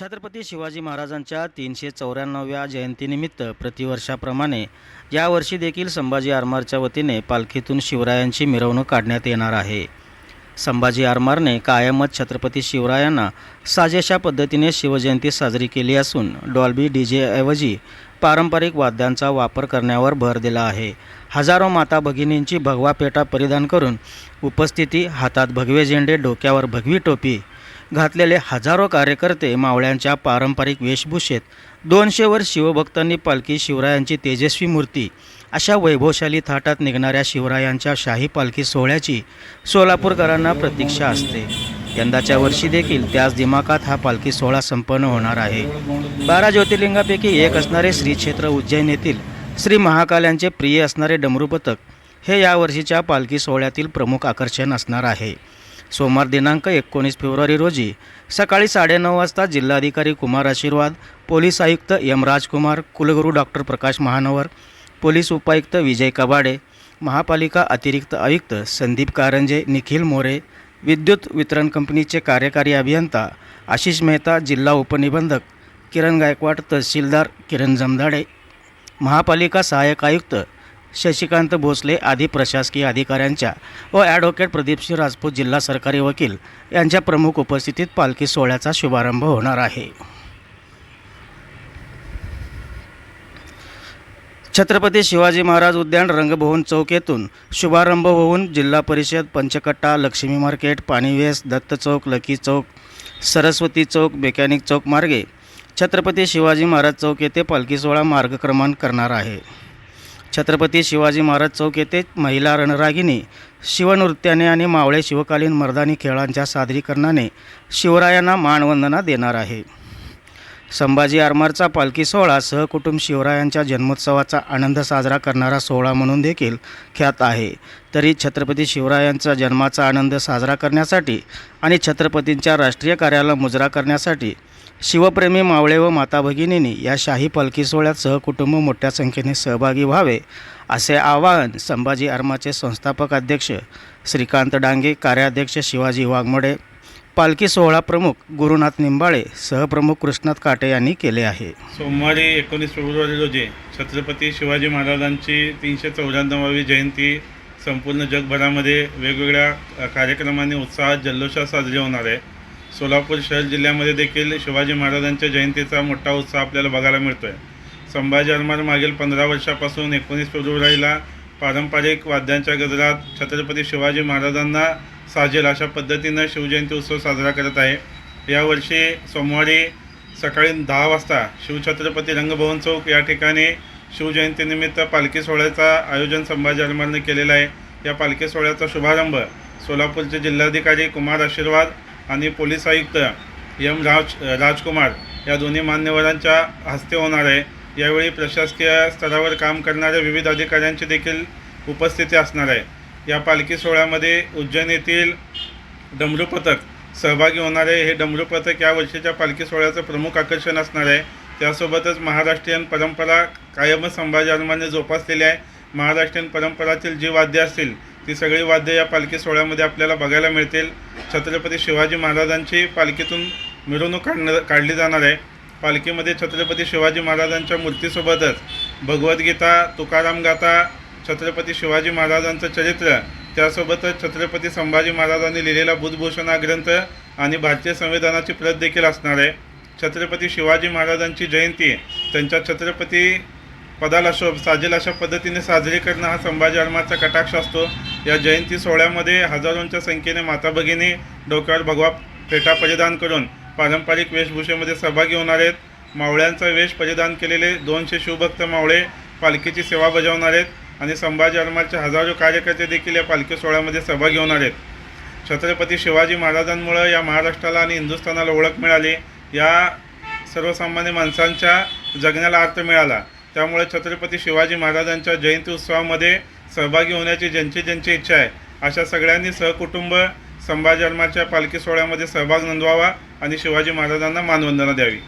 छत्रपती शिवाजी महाराजांच्या तीनशे चौऱ्याण्णव्या जयंतीनिमित्त प्रतिवर्षाप्रमाणे यावर्षी देखील संभाजी आरमारच्या वतीने पालखीतून शिवरायांची मिरवणूक काढण्यात येणार आहे. संभाजी आरमारने कायमच छत्रपती शिवरायांना साजेशा पद्धतीने शिवजयंती साजरी केली असून डॉल्बी डी जेऐवजी पारंपरिक वाद्यांचा वापर करण्यावर भर दिला आहे. हजारो माता भगिनींची भगवा पेटा परिधान करून उपस्थिती हातात भगवे झेंडे डोक्यावर भगवी टोपी घातलेले हजारो कार्यकर्ते मावळ्यांच्या पारंपरिक वेशभूषेत. दोनशेवर शिवभक्तांनी पालखी शिवरायांची तेजस्वी मूर्ती. अशा वैभवशाली थाटात निघणाऱ्या शिवरायांच्या शाही पालखी सोहळ्याची सोलापूरकरांना प्रतीक्षा असते. यंदाच्या वर्षी देखील त्याच दिमाखात हा पालखी सोहळा संपन्न होणार आहे. बारा ज्योतिर्लिंगापैकी एक असणारे श्री क्षेत्र उज्जैन येथील श्री महाकाल यांचे प्रिय असणारे डमरू पथक हे यावर्षीच्या पालखी सोहळ्यातील प्रमुख आकर्षण असणार आहे. सोमवार दिनांक एकोणीस फेब्रुवारी रोजी सकाळी साडेनऊ वाजता जिल्हाधिकारी कुमार आशीर्वाद पोलीस आयुक्त एम राजकुमार कुलगुरू डॉक्टर प्रकाश महानवर पोलीस उपायुक्त विजय कबाडे महापालिका अतिरिक्त आयुक्त संदीप कारंजे निखिल मोरे विद्युत वितरण कंपनीचे कार्यकारी अभियंता आशिष मेहता जिल्हा उपनिबंधक किरण गायकवाड तहसीलदार किरण जमदाडे महापालिका सहाय्यक आयुक्त शशिकांत भोसले आदी प्रशासकीय अधिकाऱ्यांच्या व ॲडव्होकेट प्रदीपसिंह राजपूत जिल्हा सरकारी वकील यांच्या प्रमुख उपस्थितीत पालखी सोहळ्याचा शुभारंभ होणार आहे. छत्रपती शिवाजी महाराज उद्यान रंगभवन चौक येथून शुभारंभ होऊन Zilla Parishad Panchkatta Laxmi market Paniwes Datta Chowk lucky Chowk Saraswati Chowk mechanic Chowk मार्गे छत्रपती शिवाजी महाराज चौक येथे पालखी सोहळा मार्गक्रमण करणार आहे. छत्रपती शिवाजी महाराज चौक येथे महिला रणरागिनी शिवनृत्याने आणि मावळे शिवकालीन मर्दानी खेळांच्या सादरीकरणाने शिवरायांना मानवंदना देणार आहे. संभाजी आरमारचा पालखी सोहळा सहकुटुंब शिवरायांच्या जन्मोत्सवाचा आनंद साजरा करणारा सोहळा म्हणून देखील ख्यात आहे. तरी छत्रपती शिवरायांचा जन्माचा आनंद साजरा करण्यासाठी आणि छत्रपतींच्या राष्ट्रीय कार्याला मुजरा करण्यासाठी शिवप्रेमी मावळे व माता भगिनींनी या शाही पालखी सोहळ्यात सहकुटुंब मोठ्या संख्येने सहभागी व्हावे असे आवाहन संभाजी आरमाचे संस्थापक अध्यक्ष श्रीकांत डांगे कार्याध्यक्ष शिवाजी वाघमोडे पालखी सोहळा प्रमुख गुरुनाथ निंबाळे सहप्रमुख कृष्णात काटे यांनी केले आहे. सोमवारी एकोणीस फेब्रुवारी रोजी छत्रपती शिवाजी महाराजांची तीनशे चौऱ्याण्णवावी जयंती संपूर्ण जगभरामध्ये वेगवेगळ्या कार्यक्रमांनी उत्साहात जल्लोषात साजरी होणार आहे. सोलापूर शहर जिल्ह्यामध्ये देखील शिवाजी महाराजांच्या जयंतीचा मोठा उत्साह आपल्याला बघायला मिळतो आहे संभाजी अरमार मागील पंधरा वर्षापासून एकोणीस फेब्रुवारीला पारंपरिक वाद्यांच्या गजरात छत्रपती शिवाजी महाराजांना साजेल अशा पद्धतीनं शिवजयंती उत्सव साजरा करत आहे. यावर्षी सोमवारी सकाळी दहा वाजता शिवछत्रपती रंगभवन चौक या ठिकाणी शिवजयंतीनिमित्त पालखी सोहळ्याचा आयोजन संभाजी अलमारने केलेलं आहे. या पालखी सोहळ्याचा शुभारंभ सोलापूरचे जिल्हाधिकारी कुमार आशीर्वाद आणि पोलीस आयुक्त एम राज राजकुमार या दोन्ही मान्यवरांच्या हस्ते होणार आहे. यावेळी प्रशासकीय स्तरावर काम करणाऱ्या विविध अधिकाऱ्यांची देखील उपस्थिती असणार आहे. या पालखी सोहळ्यामध्ये उज्जैन येथील डमरू पथक सहभागी होणारे हे डमरू पथक या वर्षीच्या पालखी सोहळ्याचं प्रमुख आकर्षण असणार आहे. त्यासोबतच महाराष्ट्रीयन परंपरा कायमच संभाजी आरमाने जोपासलेली आहे. महाराष्ट्रीयन परंपरातील जी वाद्य असतील ती सगळी वाद्य या पालखी सोहळ्यामध्ये आपल्याला बघायला मिळतील. छत्रपती शिवाजी महाराजांची पालखीतून मिरवणूक काढणं काढली जाणार आहे. पालखीमध्ये छत्रपती शिवाजी महाराजांच्या मूर्तीसोबतच भगवद्गीता तुकाराम गाथा छत्रपती शिवाजी महाराजांचं चरित्र त्यासोबतच छत्रपती संभाजी महाराजांनी लिहिलेला बुधभूषण हा ग्रंथ आणि भारतीय संविधानाची प्रत देखील असणार आहे. छत्रपती शिवाजी महाराजांची जयंती त्यांच्या छत्रपती पदाला शोभ साजेल अशा पद्धतीने साजरी करणं हा संभाजी अर्माचा कटाक्ष असतो. या जयंती सोहळ्यामध्ये हजारोंच्या संख्येने माता भगिनी डोक्यावर भगवा फेटा परिधान करून पारंपरिक वेशभूषेमध्ये सहभागी होणार आहेत. मावळ्यांचा वेश परिधान केलेले दोनशे शिवभक्त मावळे पालखीची सेवा बजावणार आहेत. आणि संभाजी आरमारचे हजारो कार्यकर्ते देखील या पालखी सोहळ्यामध्ये सहभागी होणार आहेत. छत्रपती शिवाजी महाराजांमुळं या महाराष्ट्राला आणि हिंदुस्थानाला ओळख मिळाली. या सर्वसामान्य माणसांच्या जगण्याला अर्थ मिळाला. त्यामुळे छत्रपती शिवाजी महाराजांच्या जयंती उत्सवामध्ये सहभागी होण्याची ज्यांची ज्यांची इच्छा आहे अशा सगळ्यांनी सहकुटुंब संभाजी आरमारच्या पालखी सोहळ्यामध्ये सहभाग नोंदवावा आणि शिवाजी महाराजांना मानवंदना द्यावी.